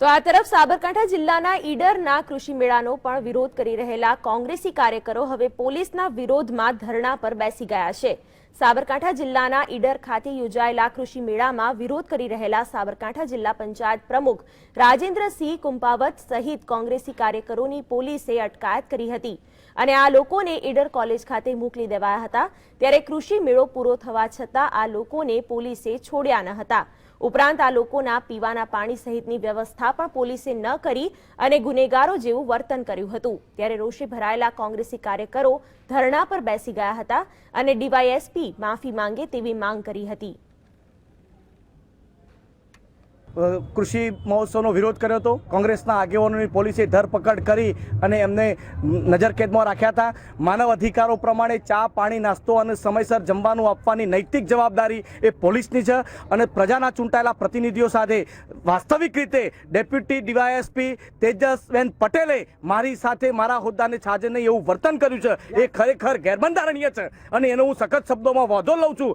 તો આ તરફ સાબરકાંઠા જિલ્લાના ઈડરના કૃષિ મેળાનો પણ વિરોધ કરી રહેલા કોંગ્રેસી કાર્યકરો હવે પોલીસના વિરોધમાં ધરણા પર બેસી ગયા છે. સાબરકાંઠા જિલ્લાના ઈડર ખાતે યોજાયેલા કૃષિ મેળામાં વિરોધ કરી રહેલા સાબરકાંઠા જિલ્લા પંચાયત પ્રમુખ રાજેન્દ્રસિંહ કુંપાવત સહિત કોંગ્રેસી કાર્યકરોની પોલીસે અટકાયત કરી હતી અને આ લોકોને ઈડર કોલેજ ખાતે મોકલી દેવાયા હતા. ત્યારે કૃષિ મેળો પૂરો થવા છતાં આ લોકોને પોલીસે છોડ્યા ન હતા. ઉપરાંત આ લોકોના પીવાના પાણી સહિતની વ્યવસ્થા પણ પોલીસે ન કરી અને ગુનેગારો જેવું વર્તન કર્યું હતું. ત્યારે રોષે ભરાયેલા કોંગ્રેસી કાર્યકરો ધરણા પર બેસી ગયા હતા અને ડીવાયએસપી માફી માંગે તેવી માંગ કરી હતી. કૃષિ મહોત્સવનો વિરોધ કર્યો હતો. કોંગ્રેસના આગેવાનોની પોલીસે ધરપકડ કરી અને એમને નજરકેદમાં રાખ્યા હતા. માનવ અધિકારો પ્રમાણે ચા, પાણી, નાસ્તો અને સમયસર જમવાનું આપવાની નૈતિક જવાબદારી એ પોલીસની છે અને પ્રજાના ચૂંટાયેલા પ્રતિનિધિઓ સાથે વાસ્તવિક રીતે ડેપ્યુટી ડીવાયએસપી તેજસબેન પટેલે મારી સાથે મારા હોદ્દાને છાજે નહીં એવું વર્તન કર્યું છે. એ ખરેખર ગેરબંધારણીય છે અને એનો હું સખત શબ્દોમાં વાંધો લઉં છું.